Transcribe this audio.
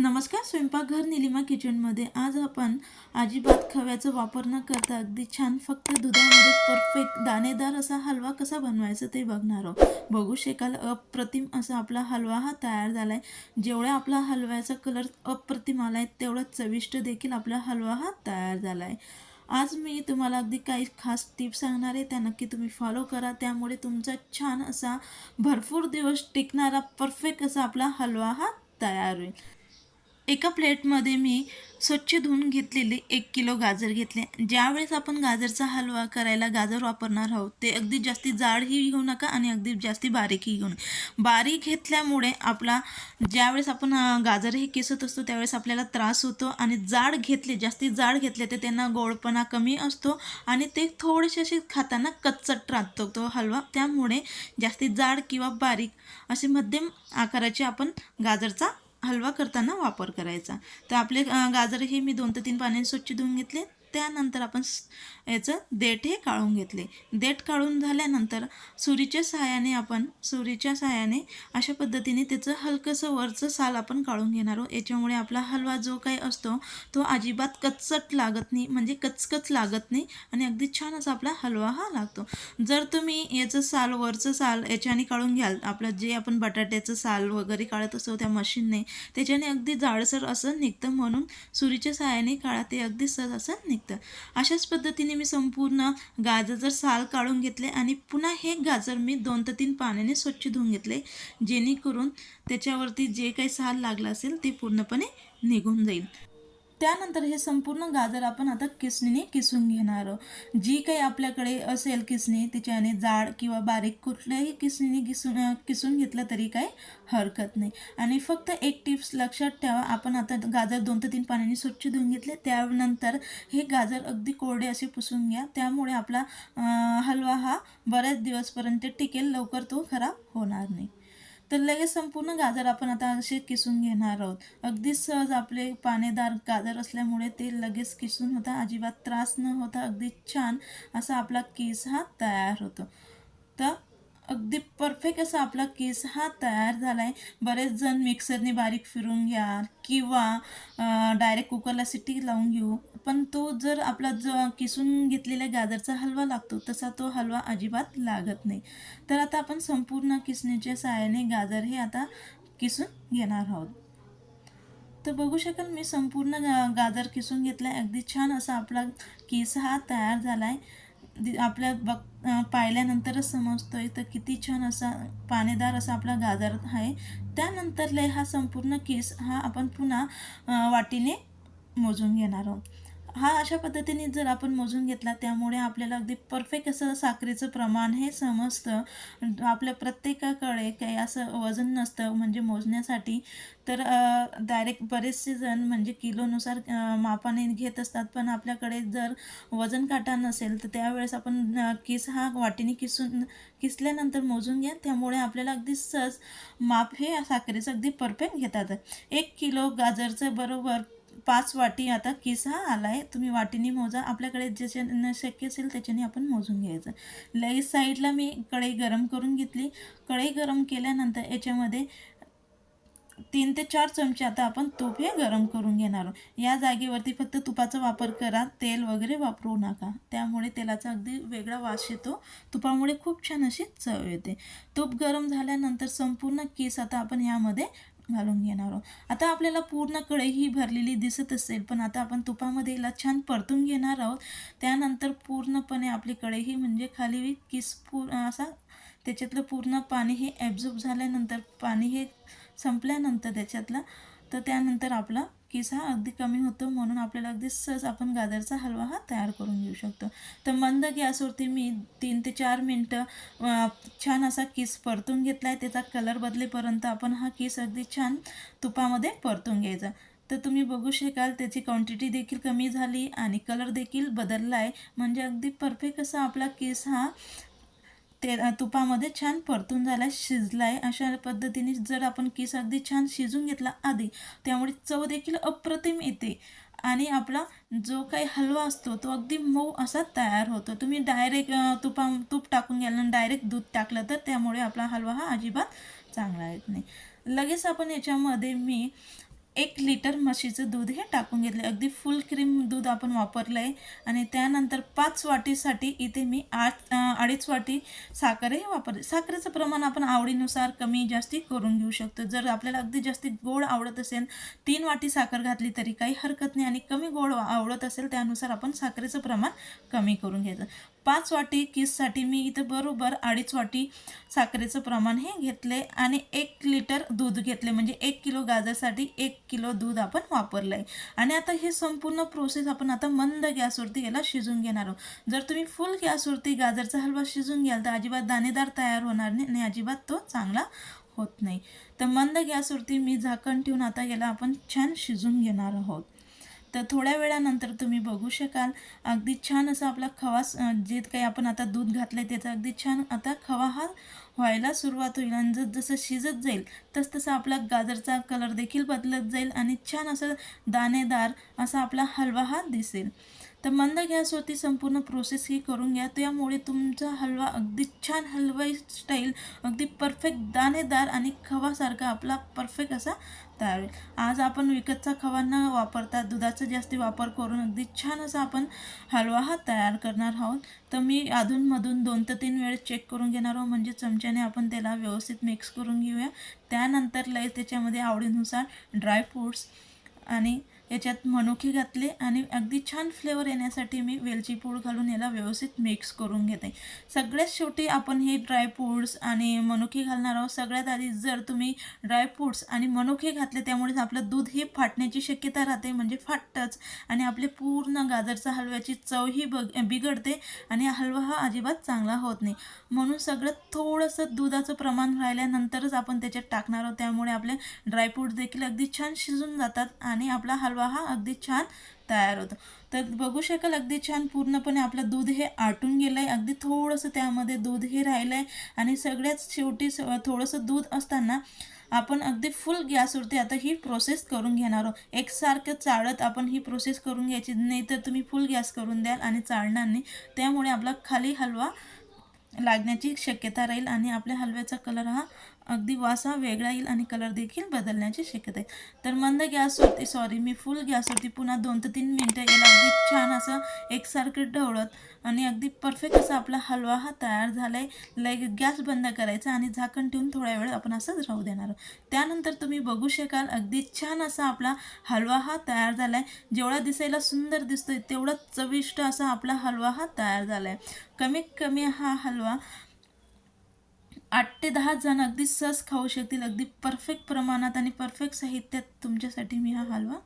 नमस्कार स्वयंपाकघर निलिमा किचनमध्ये आज आपण अजिबात खव्याचा वापर न करता अगदी छान फक्त दुधामध्ये परफेक्ट दाणेदार असा हलवा कसा बनवायचा ते बघणार आहोत. बघू शकाल अप्रतिम असा आपला हलवा हा तयार झाला आहे जेवढा आपला हलव्याचा कलर अप्रतिम आला आहे तेवढा चविष्ट देखील आपला हलवा हा तयार झाला आहे आज मी तुम्हाला अगदी काही खास टिप्स सांगणार आहे त्या नक्की तुम्ही फॉलो करा. त्यामुळे तुमचा छान असा भरपूर दिवस टिकणारा परफेक्ट असा आपला हलवा हा तयार होईल. एका प्लेटमध्ये मी स्वच्छ धुवून घेतलेले एक किलो गाजर घेतले. ज्यावेळेस आपण गाजरचा हलवा करायला गाजर वापरणार आहोत ते अगदी जास्ती जाडही घेऊ नका आणि अगदी जास्ती बारीकही घेऊ नका. बारीक घेतल्यामुळे आपला ज्यावेळेस आपण गाजरही गाजर हे किसत असतो त्यावेळेस आपल्याला त्रास होतो आणि जाड घेतले जास्ती जाड घेतले तर त्यांना गोडपणा कमी असतो आणि ते थोडेसे असे खाताना कच्चट राहतो तो हलवा. त्यामुळे जास्ती जाड किंवा बारीक असे मध्यम आकाराचे आपण गाजरचा हलवा करताना वापर करायचा. तर आपले गाजर हे मी दोन ते तीन पाण्याने स्वच्छ धुवून घेतले. त्यानंतर आपण याचं देठ हे काढून घेतले. देठ काढून झाल्यानंतर सुरीच्या सहाय्याने आपण सुरीच्या सहाय्याने अशा पद्धतीने त्याचं हलकंसं वरचं साल आपण काढून घेणार आहोत. याच्यामुळे आपला हलवा जो काही असतो तो अजिबात कच्चट लागत नाही म्हणजे कचकच लागत नाही आणि अगदी छान असा आपला हलवा हा लागतो. जर तुम्ही याचं साल वरचं साल याच्याने काढून घ्याल आपलं जे आपण बटाट्याचं साल वगैरे काढत असतो त्या मशीनने त्याच्याने अगदी जाडसर असं निघतं म्हणून सुरीच्या सहाय्याने काढा ते अगदी सहज असं निघतं. अशाच पद्धतीने मी संपूर्ण गाजरचं साल काढून घेतले आणि पुन्हा हे गाजर मी दोन ते तीन पाण्याने स्वच्छ धुवून घेतले जेणेकरून त्याच्यावरती जे काही साल लागला असेल ते पूर्णपणे निघून जाईल. त्यानंतर हे संपूर्ण गाजर आपण आता किसणीने किसून घेणार आहोत. जी काही आपल्याकडे असेल किसणी तिच्याने जाड किंवा बारीक कुठल्याही किसणीने किसून किसून घेतलं तरी काही हरकत नाही. आणि फक्त एक टिप्स लक्षात ठेवा आपण आता गाजर दोन ते तीन पाण्याने स्वच्छ धुवून घेतले त्यानंतर हे गाजर अगदी कोरडे असे पुसून घ्या. त्यामुळे आपला हलवा हा बऱ्याच दिवसपर्यंत टिकेल लवकर तो खराब होणार नाही. तर लगेच संपूर्ण गाजर आपण आता असे किसून घेणार आहोत. अगदी सहज आपले पानेदार गाजर असल्यामुळे ते लगेच किसून होता अजिबात त्रास न होता अगदी छान असा आपला केस हा तयार होतो. तर अगदी परफेक्ट असा आपला केस हा तयार झाला आहे बरेच जण मिक्सरने बारीक फिरून घ्या किंवा डायरेक्ट कुकरला सिटी लावून घेऊ. पण तो जर आपला जो किसून घेतलेल्या गाजरचा हलवा लागतो तसा तो हलवा अजिबात लागत नाही. तर आता आपण संपूर्ण किसणीच्या सहाय्याने गाजर हे आता किसून घेणार आहोत. तर बघू शकाल मी संपूर्ण गाजर किसून घेतला. आहे अगदी छान असा आपला केस हा तयार झाला आहे आपल्या बघ पाहिल्यानंतरच समजतोय तर किती छान असा पानेदार असा आपला गाजर आहे. त्यानंतर लय हा संपूर्ण केस हा आपण पुन्हा वाटीने मोजून घेणार आहोत. हा अशा पद्धतीने जर आपण मोजून घेतला त्यामुळे आपल्याला अगदी परफेक्ट असं साखरेचं प्रमाण हे समजतं. आपल्या प्रत्येकाकडे काही असं वजन नसतं म्हणजे मोजण्यासाठी. तर डायरेक्ट बरेचसे जण म्हणजे किलोनुसार मापाने घेत असतात. पण आपल्याकडे जर वजन काटा नसेल तर त्यावेळेस आपण किस हा वाटीने किसून किसल्यानंतर मोजून घ्या. त्यामुळे आपल्याला अगदी सहज माप हे साखरेचं अगदी परफेक्ट घेतात. एक किलो गाजरचं बरोबर पाच वाटी आता केस हा आला आहे तुम्ही वाटीने मोजा. आपल्याकडे ज्याच्यानं शक्य असेल त्याच्याने आपण मोजून घ्यायचं. लई साईडला मी कढई गरम करून घेतली. कढई गरम केल्यानंतर याच्यामध्ये तीन ते चार चमचे आता आपण तूप हे गरम करून घेणार आहोत. या जागेवरती फक्त तुपाचा वापर करा. तेल वगैरे वापरू नका. त्यामुळे तेलाचा अगदी वेगळा वास येतो. तुपामुळे खूप छान अशी चव येते. तूप गरम झाल्यानंतर संपूर्ण केस आता आपण यामध्ये घालून घेणार आहोत. आता आपल्याला पूर्ण कढई ही भरलेली दिसत असेल पण आता आपण तुपामध्ये हिला छान परतून घेणार आहोत. त्यानंतर पूर्णपणे आपली कढई ही म्हणजे खाली किस पूर असा त्याच्यातलं पूर्ण पाणी हे ॲब्झॉर्ब झाल्यानंतर पाणी हे संपल्यानंतर त्याच्यातलं तर त्यानंतर आपला केस हा अगदी कमी होतो म्हणून आपल्याला अगदी सहज आपण गाजरचा हलवा हा तयार करून घेऊ शकतो. तर मंद गॅसवरती मी तीन ते चार मिनटं छान असा केस परतून घेतला आहे त्याचा कलर बदलेपर्यंत आपण हा केस अगदी छान तुपामध्ये परतून घ्यायचा. तर तुम्ही बघू शकाल त्याची क्वांटिटी देखील कमी झाली आणि कलर देखील बदलला आहे म्हणजे अगदी परफेक्ट असा आपला केस हा ते तुपामध्ये छान परतून झाला शिजला आहे अशा पद्धतीने जर आपण केस अगदी छान शिजून घेतला आधी त्यामुळे चव देखील अप्रतिम येते. आणि आपला जो काही हलवा असतो तो अगदी मऊ असा तयार होतो. तुम्ही डायरेक्ट तुपा तूप टाकून घ्याल डायरेक्ट दूध टाकलं तर त्यामुळे आपला हलवा हा अजिबात चांगला येत नाही. लगेच आपण याच्यामध्ये मी एक लिटर म्हशीचं दूध हे टाकून घेतले अगदी फुल क्रीम दूध आपण वापरलं आहे आणि त्यानंतर पाच वाटीसाठी इथे मी आठ अडीच वाटी साखरही वापरली. साखरेचं प्रमाण आपण आवडीनुसार कमी जास्ती करून घेऊ शकतो. जर आपल्याला अगदी जास्ती गोड आवडत असेल तीन वाटी साखर घातली तरी काही हरकत नाही. आणि कमी गोड आवडत असेल त्यानुसार आपण साखरेचं प्रमाण कमी करून घ्यायचं पाच वाटी किससाठी मी इथं बरोबर अडीच वाटी साखरेचं प्रमाण हे घेतले आणि एक लिटर दूध घेतले. म्हणजे एक किलो गाजरसाठी एक किलो दूध आपण वापरलं आहे आणि आता हे संपूर्ण प्रोसेस आपण आता मंद गॅसवरती याला शिजून घेणार आहोत. जर तुम्ही फुल गॅसवरती गाजरचा हलवा शिजून घ्याल तर अजिबात दाणेदार तयार होणार नाही आणि अजिबात तो चांगला होत नाही. तर मंद गॅसवरती मी झाकण ठेवून आता याला आपण छान शिजून घेणार आहोत. तर थोड्या वेळानंतर तुम्ही बघू शकाल. अगदी छान असा आपला खवा जे काही आपण आता दूध घातलं आहे त्याचा अगदी छान आता खवा हा व्हायला सुरुवात होईल आणि जस जसं शिजत जाईल तसतसा आपला गाजरचा कलर देखील बदलत जाईल आणि छान असं दाणेदार असा आपला हलवा हा दिसेल. तर मंद गॅसवरती संपूर्ण प्रोसेस ही करून घ्या. त्यामुळे तुमचा हलवा अगदी छान हलवाई स्टाईल अगदी परफेक्ट दाणेदार आणि खवासारखा आपला परफेक्ट असा तयार होईल आज आपण विकतचा खवा न वापरता दुधाचा जास्ती वापर करून अगदी छान असा आपण हलवा हा तयार करणार आहोत. तर मी अधूनमधून दोन ते तीन वेळेस चेक करून घेणार आहोत. म्हणजे चमच्याने आपण त्याला व्यवस्थित मिक्स करून घेऊया. त्यानंतर लय त्याच्यामध्ये आवडीनुसार ड्रायफ्रूट्स आणि याच्यात मनुके घातले आणि अगदी छान फ्लेवर येण्यासाठी मी वेलची पूड घालून याला व्यवस्थित मिक्स करून घेते. सगळ्यात शेवटी आपण हे ड्रायफ्रूट्स आणि मनुके घालणार आहोत. सगळ्यात आधी जर तुम्ही ड्रायफ्रूट्स आणि मनुके घातले त्यामुळे आपलं दूध हे फाटण्याची शक्यता राहते म्हणजे फाटतंच. आणि आपले पूर्ण गाजरचा हलव्याची चवही बग बिघडते आणि हलवा हा अजिबात चांगला होत नाही. म्हणून सगळं थोडंसं दुधाचं प्रमाण राहिल्यानंतरच आपण त्याच्यात टाकणार आहोत. त्यामुळे आपले ड्रायफ्रूट्स देखील अगदी छान शिजून जातात आणि आपला हलवा हा अगदी छान तयार होतो. तर बघू शकाल अगदी छान पूर्णपणे आपलं दूध हे आटून गेलं आहे अगदी थोडंसं त्यामध्ये दूध हे राहिलं आहे आणि सगळ्यात शेवटी थोडंसं दूध असताना आपण अगदी फुल गॅसवरती आता ही प्रोसेस करून घेणार आहोत. एकसारखं चाळत आपण ही प्रोसेस करून घ्यायची. नाही तर तुम्ही फुल गॅस करून द्याल आणि चाळणार नाही. त्यामुळे आपला खाली हलवा लागण्याची शक्यता राहील आणि आपल्या हलव्याचा कलर हा अगदी वासा वेगळा येईल आणि कलर देखील बदलण्याची शक्यता आहे. तर मंद गॅसवरती सॉरी मी फुल गॅसवरती पुन्हा दोन ते तीन मिनटं याला अगदी छान असं एकसारखं ढवळत आणि अगदी परफेक्ट असा आपला हलवा हा तयार झाला आहे लाईक गॅस बंद करायचा आणि झाकण ठेवून थोड्या वेळ आपण असंच राहू देणार त्यानंतर तुम्ही बघू शकाल अगदी छान असा आपला हलवा हा तयार झाला आहे जेवढा दिसायला सुंदर दिसतोय तेवढा चविष्ट असा आपला हलवा हा तयार झाला आहे कमीत कमी हा हलवा आठ ते दहा जण अगदी सहज खाऊ शकतील अगदी परफेक्ट प्रमाणात आणि परफेक्ट साहित्यात तुमच्यासाठी मी हा हलवा